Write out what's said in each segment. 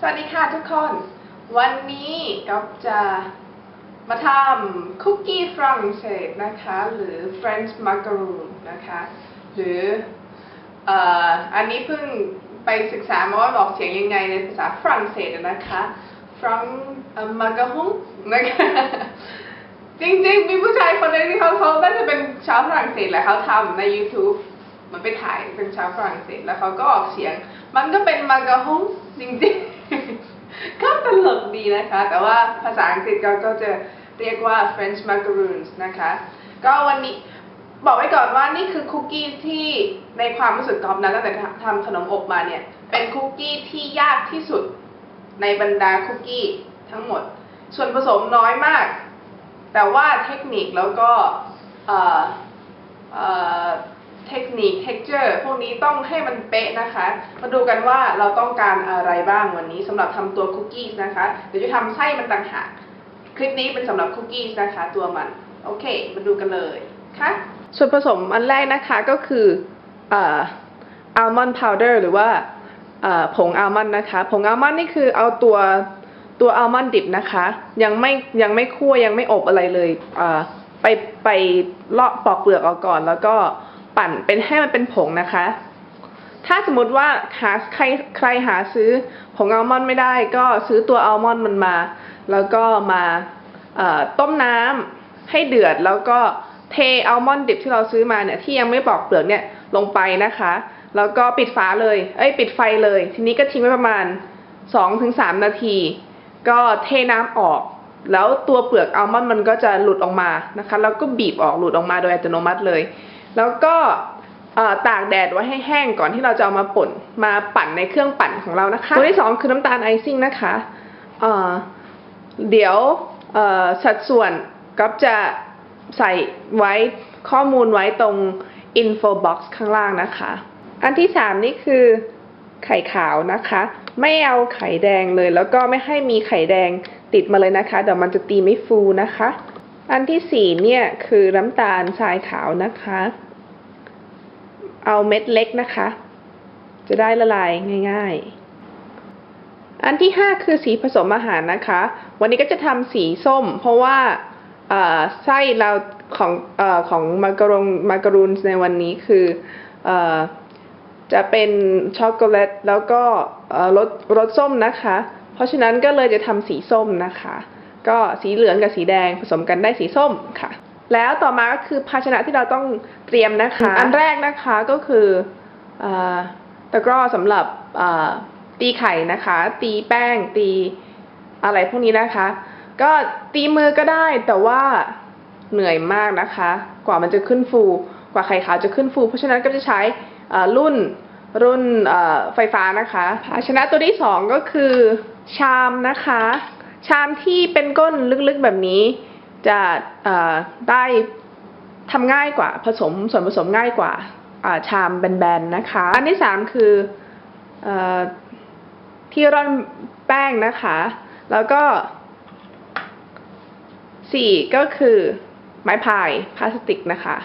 สวัสดีค่ะทุกคน วันนี้ก๊อฟจะมาทำคุกกี้ฝรั่งเศสนะคะ หรือ French macaroon นะคะ หรืออ,อันนี้เพิ่งไปศึกษามาว่าออกเสียงยังไงในภาษาฝรั่งเศสนะคะ from เอ่อ macaron นะคะจริงๆ มีผู้ชายคนหนึงที่เขาเขาน่าจะเป็นชาวฝรั่งเศสแหละเขาทำใน YouTube เหมันไปถ่ายเป็นชาวฝรั่งเศสแล้วเขาก็ออกเสียง มันก็เป็นมากาฮงจริงๆ ก็ตลกดีนะคะ แต่ว่าภาษาอังกฤษก็ก็จะเรียกว่า French macaroons นะคะ ก็วันนี้บอกไว้ก่อนว่านี่คือคุกกี้ที่ในความรู้สึกกอฟนะตั้งแต่ทำขนมอบมาเนี่ย เป็นคุกกี้ที่ยากที่สุดในบรรดาคุกกี้ทั้งหมด ส่วนผสมน้อยมาก แต่ว่าเทคนิคแล้วก็ เอ่อ เอ่อ เทคนิค texture พวกนี้ต้องให้มันเป๊ะนะคะ มาดูกันว่าเราต้องการอะไรบ้างวันนี้สำหรับทำตัวคุกกี้นะคะ เดี๋ยวจะทำไส้มันต่างหาก คลิปนี้เป็นสำหรับคุกกี้นะคะ ตัวมัน โอเค มาดูกันเลยค่ะส่วนผสมอันแรกนะคะก็คืออัลมอนด์พาวเดอร์หรือว่าผงอัลมอนด์นะคะ ผงอัลมอนด์นี่คือเอาตัวตัวอัลมอนด์ดิบนะคะ ยังไม่ยังไม่คั่วยังไม่อบอะไรเลยไปไปเลาะปอกเปลือกออกก่อนแล้วก็ ปั่นเป็นให้มันเป็นผงนะคะ ถ้าสมมติว่าหาใครใครหาซื้อผงอัลมอนด์ไม่ได้ ก็ซื้อตัวอัลมอนด์มันมา แล้วก็มาต้มน้ำให้เดือดแล้วก็เทอัลมอนด์ดิบที่เราซื้อมาเนี่ยที่ยังไม่ปอกเปลือกเนี่ยลงไปนะคะ แล้วก็ปิดฝาเลย เอ้ยปิดไฟเลย ทีนี้ก็ทิ้งไว้ประมาณ 2-3 นาที ก็เทน้ำออก แล้วตัวเปลือกอัลมอนด์มันก็จะหลุดออกมานะคะ แล้วก็บีบออกหลุดออกมาโดยอัตโนมัติเลย แล้วก็ตากแดดไว้ให้แห้งก่อนที่เราจะเอามาป่นมาปั่นในเครื่องปั่นของเรานะคะ ตัวที่สองคือน้ำตาลไอซิ่งนะคะเเดี๋ยวสัดส่วนก็จะใส่ไว้ข้อมูลไว้ตรง info box ข้างล่างนะคะ อันที่สามนี่คือไข่ขาวนะคะ ไม่เอาไข่แดงเลย แล้วก็ไม่ให้มีไข่แดงติดมาเลยนะคะ เดี๋ยวมันจะตีไม่ฟูนะคะ อันที่สี่เนี่ยคือน้ำตาลทรายขาวนะคะ เอาเม็ดเล็กนะคะ จะได้ละลายง่าย ๆ อันที่ห้าคือสีผสมอาหารนะคะ วันนี้ก็จะทำสีส้ม เพราะว่าไส้เราของอของมาการงมาการูนในวันนี้คืออจะเป็นช็อกโกแลตแล้วก็รสรสส้มนะคะ เพราะฉะนั้นก็เลยจะทำสีส้มนะคะ ก็สีเหลืองกับสีแดงผสมกันได้สีส้มค่ะ แล้วต่อมาก็คือภาชนะที่เราต้องเตรียมนะคะ อันแรกนะคะก็คือเอ่อตะกร้อสำหรับเอ่อตีไข่นะคะ ตีแป้งตีอะไรพวกนี้นะคะ ก็ตีมือก็ได้แต่ว่าเหนื่อยมากนะคะ กว่ามันจะขึ้นฟู กว่าไข่ขาวจะขึ้นฟู เพราะฉะนั้นก็จะใช้เอ่อรุ่นรุ่นเอ่อไฟฟ้านะคะภาชนะตัวที่สองก็คือชามนะคะ ชามที่เป็นก้นลึกๆแบบนี้ จะได้ทำง่ายกว่าผสมส่วนผสมง่ายกว่าชามแบนๆนะคะ อันที่สามคืออที่ร่อนแป้งนะคะ แล้วก็สี่ก็คือไม้พายพลาสติกนะคะ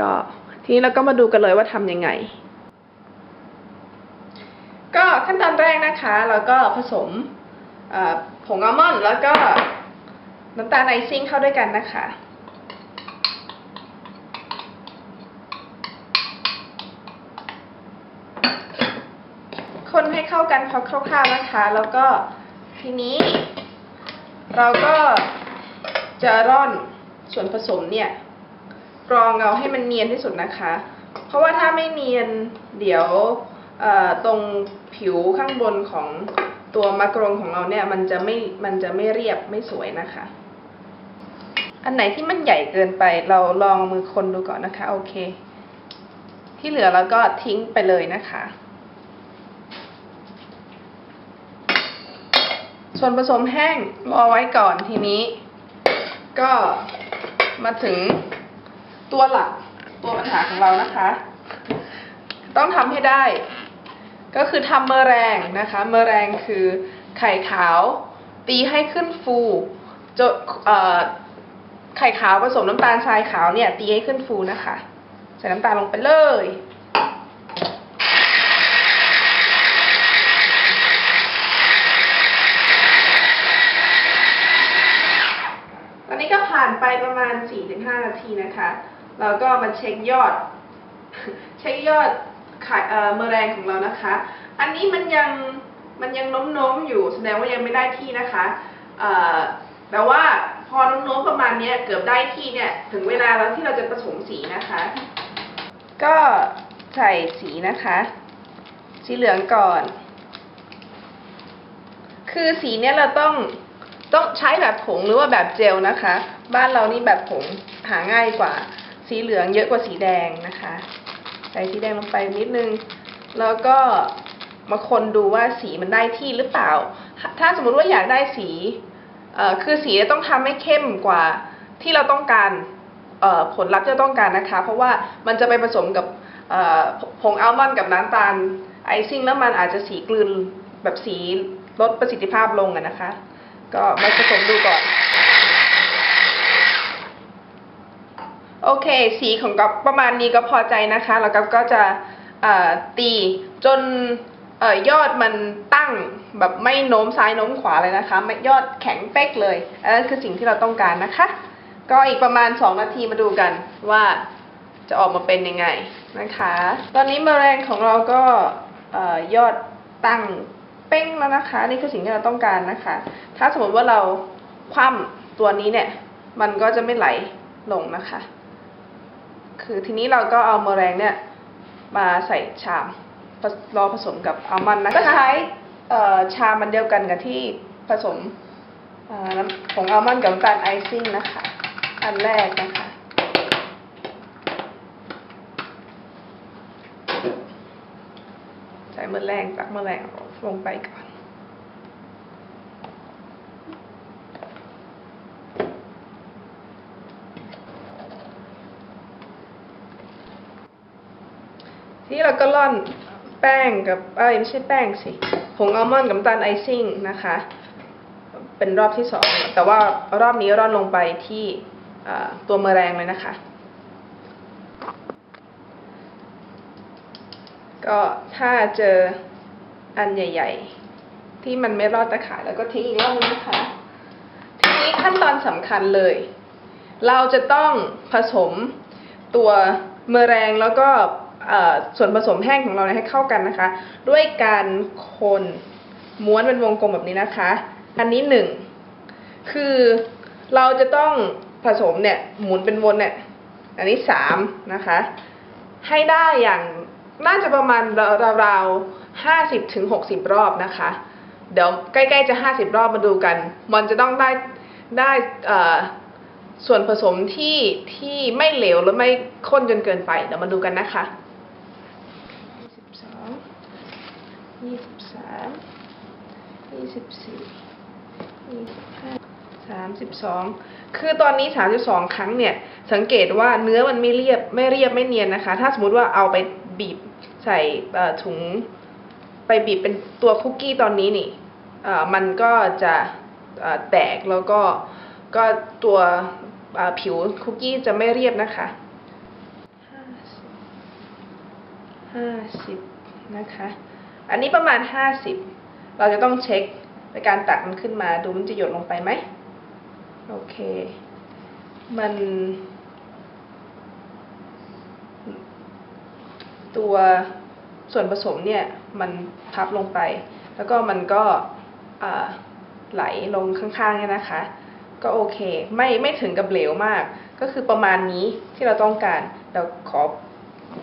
ก็ทีนี้เราก็มาดูกันเลยว่าทำยังไง ก็ขั้นตอนแรกนะคะ เราก็ผสมผงอัลมอนด์แล้วก็ น้ำตาลไอซิ่งเข้าด้วยกันนะคะ คนให้เข้ากันพอคร่าวๆนะคะ แล้วก็ทีนี้ เราก็จะร่อนส่วนผสมเนี่ยกรองเอาให้มันเนียนที่สุดนะคะ เพราะว่าถ้าไม่เนียนเดี๋ยวตรงผิวข้างบนของตัวมะกรงของเราเนี่ยมันจะไม่มันจะไม่เรียบไม่สวยนะคะ อันไหนที่มันใหญ่เกินไปเราลองมือคนดูก่อนนะคะ โอเค ที่เหลือเราก็ทิ้งไปเลยนะคะ ส่วนผสมแห้งรอไว้ก่อนทีนี้ ก็มาถึงตัวหลักตัวปัญหาของเรานะคะ ต้องทำให้ได้ ก็คือทำเมอแรงนะคะ เมอแรงคือไข่ขาว ตีให้ขึ้นฟูจน ไข่ขาวผสมน้ำตาลทรายขาวเนี่ย ตีให้ขึ้นฟูนะคะ ใส่น้ำตาลลงไปเลย ตอนนี้ก็ผ่านไปประมาณ 4-5 นาทีนะคะ เราก็มาเช็คยอด เช็คยอดไข่เอ่อมแรงของเรานะคะ อันนี้มันยังมันยังโน้มๆอยู่แสดงว่ายังไม่ได้ที่นะคะ เอ่อแต่ว่า อน้มๆประมาณนี้เกือบได้ที่เนี่ย ถึงเวลาแล้วที่เราจะผสมสีนะคะ ก็ใส่สีนะคะ สีเหลืองก่อน คือสีเนี้ยเราต้องต้องใช้แบบผงหรือว่าแบบเจลนะคะ บ้านเรานี่แบบผงหาง่ายกว่า สีเหลืองเยอะกว่าสีแดงนะคะ ใส่สีแดงลงไปนิดนึง แล้วก็มาคนดูว่าสีมันได้ที่หรือเปล่า ถ้าสมมติว่าอยากได้สี คือสีต้องทำให้เข้มกว่าที่เราต้องการผลลัพธ์ที่ต้องการนะคะ เพราะว่ามันจะไปผสมกับผงอัลมอนด์กับน้ำตาลไอซิ่งแล้วมันอาจจะสีกลืนแบบสีลดประสิทธิภาพลงอะนะคะ ก็มาผสมดูก่อน โอเค สีของก๊อฟประมาณนี้ก็พอใจนะคะ แล้วก๊อฟก็จะตีจน อ่อยอดมันตั้งแบบไม่โน้มซ้ายโน้มขวาเลยนะคะไม่ยอดแข็งเป๊กเลยอันนั้นคือสิ่งที่เราต้องการนะคะ ก็อีกประมาณ 2 นาทีมาดูกันว่าจะออกมาเป็นยังไงนะคะ ตอนนี้แมลงของเราก็เอ่อยอดตั้งเป้งแล้วนะคะ นี่คือสิ่งที่เราต้องการนะคะ ถ้าสมมติว่าเราคว่ำตัวนี้เนี่ย มันก็จะไม่ไหลลงนะคะ คือทีนี้เราก็เอามอแรงเนี่ยมาใส่ชาม รอผสมกับอัลมอนด์นะคะก็ใช้ชามันเดียวกันกับที่ผสมเอ่อน้ำผงอัลมอนด์กับน้ำตาลไอซิ่งนะคะ อันแรกนะคะใส่เมอแรงตักเมอแรงลงไปก่อนทีนี้เราก็ร่อน แป้งกับเอ้ยไม่ใช่แป้งสิผงอัลมอนด์กับน้ำตาลไอซิ่งนะคะ เป็นรอบที่สองแต่ว่ารอบนี้ร่อนลงไปที่ตัวเมอแรงเลยนะคะ ก็ถ้าเจออันใหญ่ ๆ ที่มันไม่รอดตะข่ายแล้วก็ทิ้งอีกรอบนึงนะคะ ทีนี้ขั้นตอนสำคัญเลย เราจะต้องผสมตัวเมอแรงแล้วก็ ส่วนผสมแห้งของเราเนี่ยให้เข้ากันนะคะ ด้วยการคนม้วนเป็นวงกลมแบบนี้นะคะ อันนี้หนึ่งคือเราจะต้องผสมเนี่ยหมุนเป็นวนเนี่ยอันนี้สามนะคะ ให้ได้อย่างน่าจะประมาณราวๆห้าสิบถึงหกสิบรอบนะคะ เดี๋ยวใกล้ๆจะห้าสิบรอบมาดูกัน มันจะต้องได้ได้ส่วนผสมที่ที่ไม่เหลวและไม่ข้นจนเกินไป เดี๋ยวมาดูกันนะคะยี่สิบสอง ยี่สิบสามยี่สิบสี่ยี่สิบห้าสามสิบสองคือตอนนี้สามสิบสองครั้งเนี่ย สังเกตว่าเนื้อมันไม่เรียบไม่เรียบไม่เนียนนะคะ ถ้าสมมติว่าเอาไปบีบใส่ถุงไปบีบเป็นตัวคุกกี้ตอนนี้นี่มันก็จะแตกแล้วก็ก็ตัวผิวคุกกี้จะไม่เรียบนะคะห้าสิบห้าสิบนะคะ อันนี้ประมาณห้าสิบเราจะต้องเช็คในการตักมันขึ้นมาดูมันจะหยดลงไปไหมโอเค มัน ตัวส่วนผสมเนี่ย มันพับลงไป แล้วก็มันก็ไหลลงข้างๆเนี่ยนะคะ ก็โอเค ไม่ไม่ถึงกับเหลวมาก ก็คือประมาณนี้ที่เราต้องการเราขอ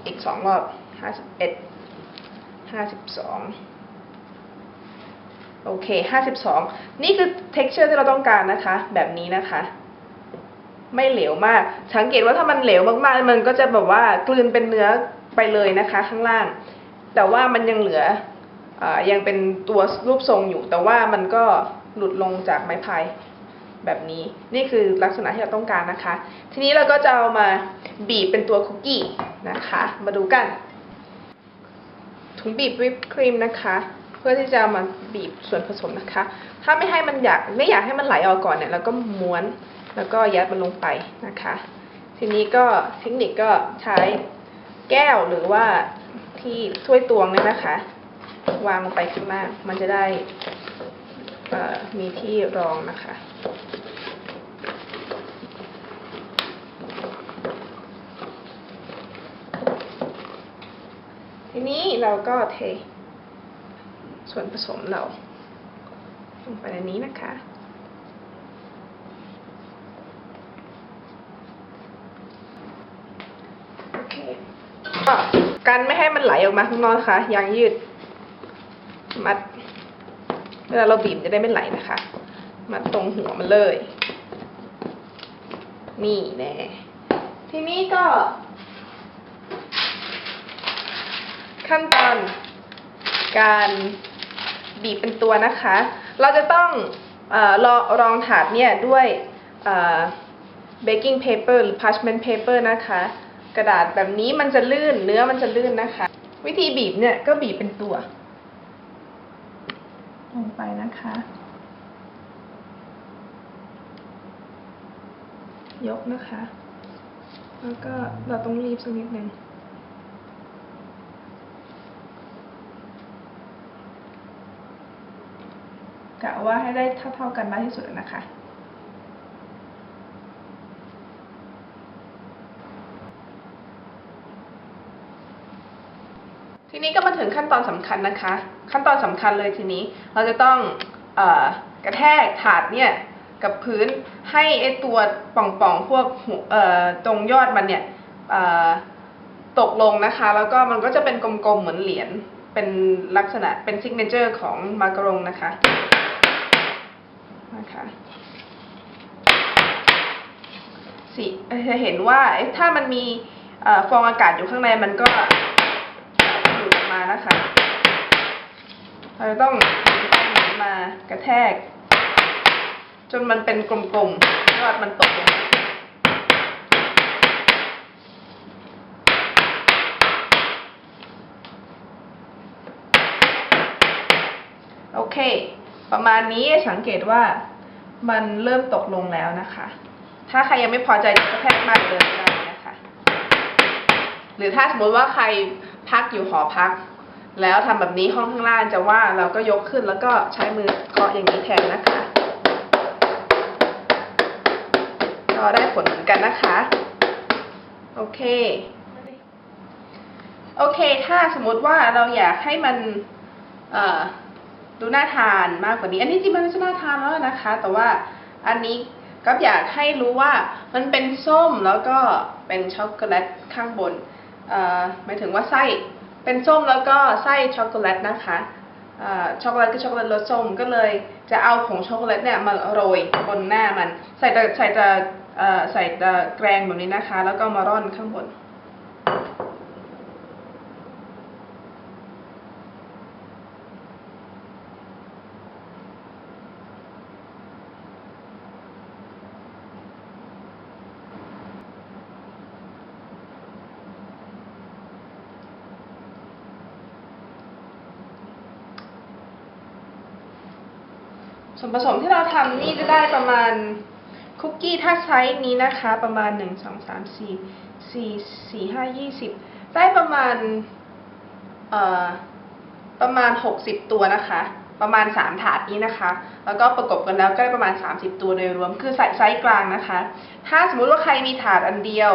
อีกสองรอบห้าสิบเอ็ด ห้าสิบสองโอเคห้าสิบสองนี่คือ texture ที่เราต้องการนะคะ แบบนี้นะคะ ไม่เหลวมาก สังเกตว่าถ้ามันเหลวมากๆ มันก็จะแบบว่ากลืนเป็นเนื้อไปเลยนะคะ ข้างล่าง แต่ว่ามันยังเหลืออายังเป็นตัวรูปทรงอยู่ แต่ว่ามันก็หลุดลงจากไม้พายแบบนี้นี่คือลักษณะที่เราต้องการนะคะ ทีนี้เราก็จะเอามาบีบเป็นตัวคุกกี้นะคะ มาดูกัน ถุงบีบวิปครีมนะคะ เพื่อที่จะเอามาบีบส่วนผสมนะคะ ถ้าไม่ให้มันอยากไม่อยากให้มันไหลออกก่อนเนี่ยเราก็ม้วนแล้วก็ยัดมันลงไปนะคะ ทีนี้ก็เทคนิคก็ใช้แก้วหรือว่าที่ถ้วยตวงเนี่ยนะคะ วางลงไปข้างล่างมันจะได้มีที่รองนะคะ นี้เราก็เทส่วนผสมเราลงไปในนี้นะคะ โอเคก็กันไม่ให้มันไหลออกมาข้างนอกนะคะยางยืด มัด เวลาเราบีบจะได้ไม่ไหลนะคะ มัดตรงหัวมันเลย นี่แน่ทีนี้ก็ ขั้นตอนการบีบเป็นตัวนะคะ เราจะต้องอรอรองถาดเนี่ยด้วยเบกกิ้งเพเปอร์หรือ parchment paper นะคะ กระดาษแบบนี้มันจะลื่นเนื้อมันจะลื่นนะคะ วิธีบีบเนี่ยก็บีบเป็นตัว ลงไปนะคะ ยกนะคะ แล้วก็เราต้องรีบสักนิดหนึ่ง กะว่าให้ได้เท่าๆกันมากที่สุดนะคะ ทีนี้ก็มาถึงขั้นตอนสำคัญนะคะ ขั้นตอนสำคัญเลยทีนี้เราจะต้องอกระแทกถาดเนี่ยกับพื้นให้ไอตัวป่องๆพวกตรงยอดมันเนี่ยตกลงนะคะ แล้วก็มันก็จะเป็นกลมๆเหมือนเหรียญเป็นลักษณะเป็นซิกเนเจอร์ของมาการงนะคะ นะคะสิจะเห็นว่าถ้ามันมีอฟองอากาศอยู่ข้างในมันก็ดูดออกมานะคะ เราจะต้องมากระแทก จนมันเป็นกลมๆยอดมันตกลงโอเค ประมาณนี้สังเกตว่า มันเริ่มตกลงแล้วนะคะ ถ้าใครยังไม่พอใจกระแทกมากเลยก็ได้นะคะ หรือถ้าสมมติว่าใครพักอยู่หอพัก แล้วทำแบบนี้ห้องข้างล่างจะว่าเราก็ยกขึ้นแล้วก็ใช้มือเคาะอย่างนี้แทนนะคะก็ได้ผลเหมือนกันนะคะ โอเค โอเค ถ้าสมมติว่าเราอยากให้มัน เอ่อ ดูน่าทานมากกว่านี้ อันนี้จริงมันไม่ใช่น่าทานแล้วนะคะ แต่ว่าอันนี้ก็อยากให้รู้ว่ามันเป็นส้มแล้วก็เป็นช็อกโกแลตข้างบนเอ่อหมายถึงว่าไส้เป็นส้มแล้วก็ไส้ช็อกโกแลตนะคะเอ่อช็อกโกแลตก็ช็อกโกแลตรสส้มก็เลยจะเอาผงช็อกโกแลตเนี่ยมาโรยบนหน้ามัน ใส่แต่ใส่แต่เอ่อใส่แต่แกรงแบบนี้นะคะ แล้วก็มาร่อนข้างบน วนผสมที่เราทำนี่จะได้ประมาณคุกกี้ถ้าไซส์นี้นะคะ ประมาณหนึ่งสองสามสี่สี่สี่ห้ายี่สิบได้ประมาณเอ่อประมาณหกสิบตัวนะคะ ประมาณสามถาดนี้นะคะ แล้วก็ประกบกันแล้วก็ได้ประมาณสามสิบตัวโดยรวมคือใส่ไซส์กลางนะคะ ถ้าสมมุติว่าใครมีถาดอันเดียว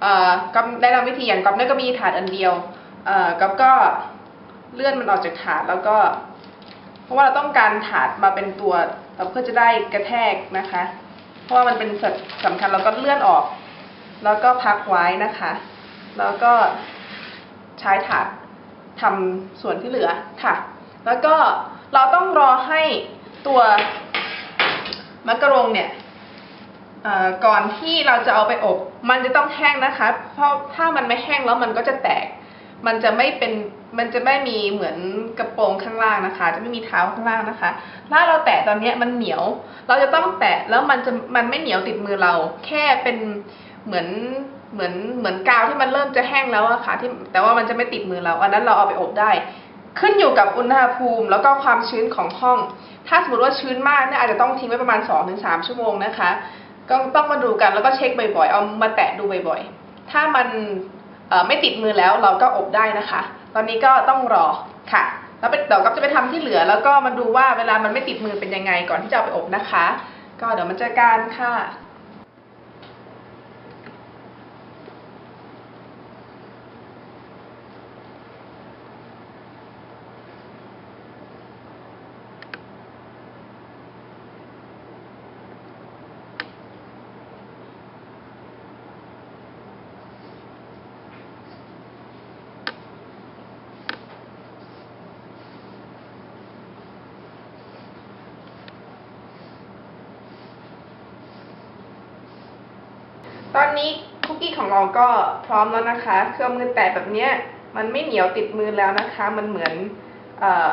เอ่อก็ได้นำวิธีอย่างก๊อฟเนี่ยก็มีถาดอันเดียวเอ่อก๊อฟก็เลื่อนมันออกจากถาดแล้วก็ ราะว่าเราต้องการถาดมาเป็นตัวเพื่อจะได้กระแทกนะคะ เพราะว่ามันเป็นสัดสำคัญเราก็เลื่อนออก แล้วก็พักไว้นะคะ แล้วก็ใช้ถาดทำส่วนที่เหลือค่ะ แล้วก็เราต้องรอให้ตัวมักกะรงเนี่ยก่อนที่เราจะเอาไปอบ มันจะต้องแห้งนะคะ เพราะถ้ามันไม่แห้งแล้วมันก็จะแตก มันจะไม่เป็นมันจะไม่มีเหมือนกระโปรงข้างล่างนะคะ จะไม่มีเท้าข้างล่างนะคะ ถ้าเราแตะตอนนี้มันเหนียว เราจะต้องแตะแล้วมันจะมันไม่เหนียวติดมือเรา แค่เป็นเหมือนเหมือนเหมือนกาวที่มันเริ่มจะแห้งแล้วอะค่ะที่แต่ว่ามันจะไม่ติดมือเรา อันนั้นเราเอาไปอบได้ ขึ้นอยู่กับอุณหภูมิแล้วก็ความชื้นของห้อง ถ้าสมมติว่าชื้นมากเนี่ยอาจจะต้องทิ้งไว้ประมาณ 2-3 ชั่วโมงนะคะ ก็ต้องมาดูกันแล้วก็เช็คบ่อยๆ เอามาแตะดูบ่อยๆ ถ้ามัน ไม่ติดมือแล้วเราก็อบได้นะคะ ตอนนี้ก็ต้องรอค่ะ แล้วเดี๋ยวก็จะไปทำที่เหลือ แล้วก็มาดูว่าเวลามันไม่ติดมือเป็นยังไงก่อนที่จะเอาไปอบนะคะ ก็เดี๋ยวมันจะการค่ะ ตอนนี้คุกกี้ของเราก็พร้อมแล้วนะคะ เครื่องมือแตะแบบเนี้ยมันไม่เหนียวติดมือแล้วนะคะ มันเหมือนออ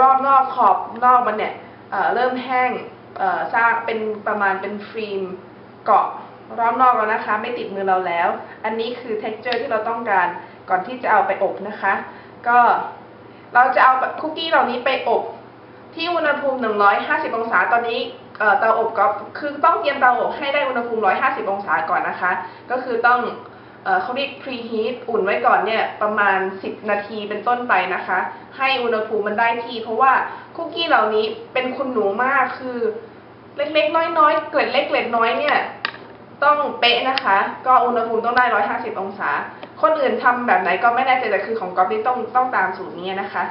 รอบนอกขอบนอกมันเนี่ยเเริ่มแห้งเอ่อสร้างเป็นประมาณเป็นฟิล์มเกาะรอบนอกแล้วนะคะ ไม่ติดมือเราแล้ว อันนี้คือ texture ที่เราต้องการก่อนที่จะเอาไปอบนะคะ ก็เราจะเอาคุกกี้เหล่านี้ไปอบที่อุณหภูมิ 150 องศาตอนนี้ เตาอบก็คือต้องเตรียมเตาอบให้ได้อุณหภูมิ 150 องศาก่อนนะคะ ก็คือต้องเขาเรียก preheat อุ่นไว้ก่อนเนี่ยประมาณ 10 นาทีเป็นต้นไปนะคะ ให้อุณหภูมิมันได้ที่ เพราะว่าคุกกี้เหล่านี้เป็นคุณหนูมากคือเล็กๆ น้อยๆ เกล็ดเล็กเกล็ดน้อยเนี่ยต้องเป๊ะนะคะ ก็อุณหภูมิต้องได้ 150 องศา คนอื่นทำแบบไหนก็ไม่แน่ใจแต่คือของก๊อฟนี่ต้องต้องตามสูตรนี้นะคะ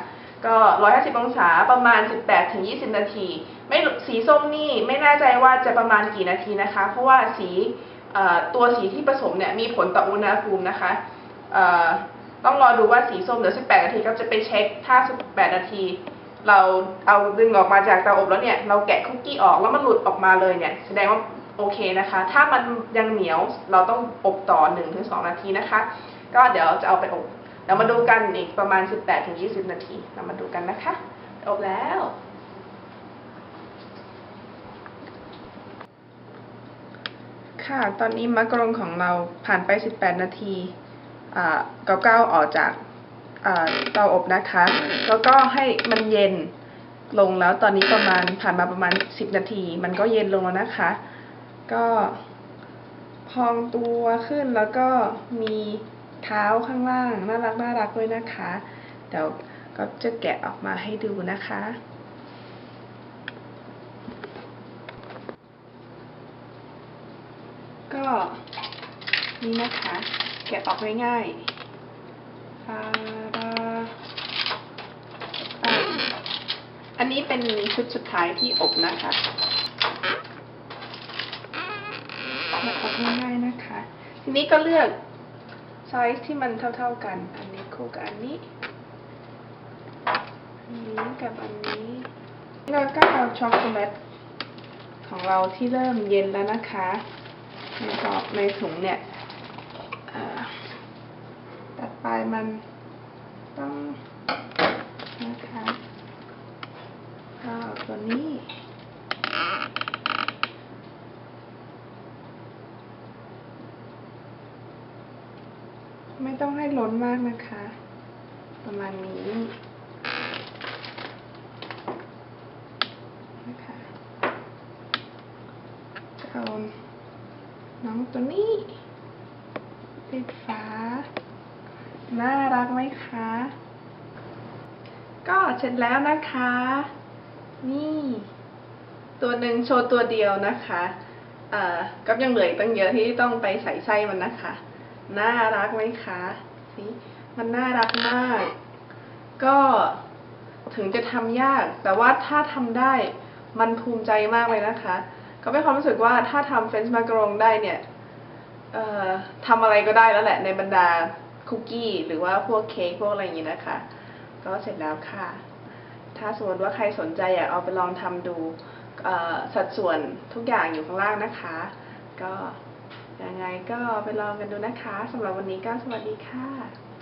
ก็ 150 องศาประมาณ 18ถึง20 นาที ไม่สีส้มนี่ไม่แน่ใจว่าจะประมาณกี่นาทีนะคะ เพราะว่าสีตัวสีที่ผสมเนี่ยมีผลต่ออุณหภูมินะคะ ต้องรอดูว่าสีส้มเหลือ18 นาทีก็จะไปเช็ค ถ้า 18 นาที เราเอาดึงออกมาจากเตาอบแล้วเนี่ย เราแกะคุกกี้ออกแล้วมันหลุดออกมาเลยเนี่ย แสดงว่าโอเคนะคะ ถ้ามันยังเหนียวเราต้องอบต่อ 1-2 นาทีนะคะ ก็เดี๋ยวจะเอาไปอบ เดี๋ยวมาดูกันอีกประมาณ 18-20 นาที เรามาดูกันนะคะอบแล้ว ค่ะ ตอนนี้มักรนของเราผ่านไป 18 นาทีเก้าเก้าออกจากเตาอบนะคะ แล้วก็ให้มันเย็นลงแล้วตอนนี้ประมาณผ่านมาประมาณ 10 นาที มันก็เย็นลงแล้วนะคะ ก็พองตัวขึ้นแล้วก็มี เท้าข้างล่างน่ารักน่ารักด้วยนะคะ เดี๋ยวก็จะแกะออกมาให้ดูนะคะ ก็นี่นะคะ แกะออกง่ายๆอ่าอ่าอันนี้เป็นชุดสุดท้ายที่อบนะคะแกะออกง่ายๆนะคะ ทีนี้ก็เลือก ซส์ที่มันเท่าๆกัน อันนี้คู่กับอันนี้ อันนี้กับอันนี้แล้วก็เอาช็อกโกแลตของเราที่เริ่มเย็นแล้วนะคะในกรอบในถุงเนี่ยตัดปลายมันต้องนะคะก็เอาตัวนี้ ไม่ต้องให้ล้นมากนะคะ ประมาณนี้นะคะเอาน้องตัวนี้ปิดฝาน่ารักไหมคะ ก็เสร็จแล้วนะคะ นี่ ตัวหนึ่งโชว์ตัวเดียวนะคะ เอ่อก็ยังเหลืออีกตั้งเยอะที่ต้องไปใส่ไส้มันนะคะ น่ารักไหมคะสิมันน่ารักมาก ก็ถึงจะทำยาก แต่ว่าถ้าทำได้มันภูมิใจมากเลยนะคะ ก็เป็นความรู้สึกว่าถ้าทำเฟรนช์มาการงได้เนี่ยทำอะไรก็ได้แล้วแหละในบรรดาคุกกี้ หรือว่าพวกเค้กพวกอะไรอย่างนี้นะคะ ก็เสร็จแล้วค่ะ ถ้าสมมติว่าใครสนใจอยากเอาไปลองทำดูสัดส่วนทุกอย่างอยู่ข้างล่างนะคะ ก็ ยังไงก็ไปลองกันดูนะคะสำหรับวันนี้ก็สวัสดีค่ะ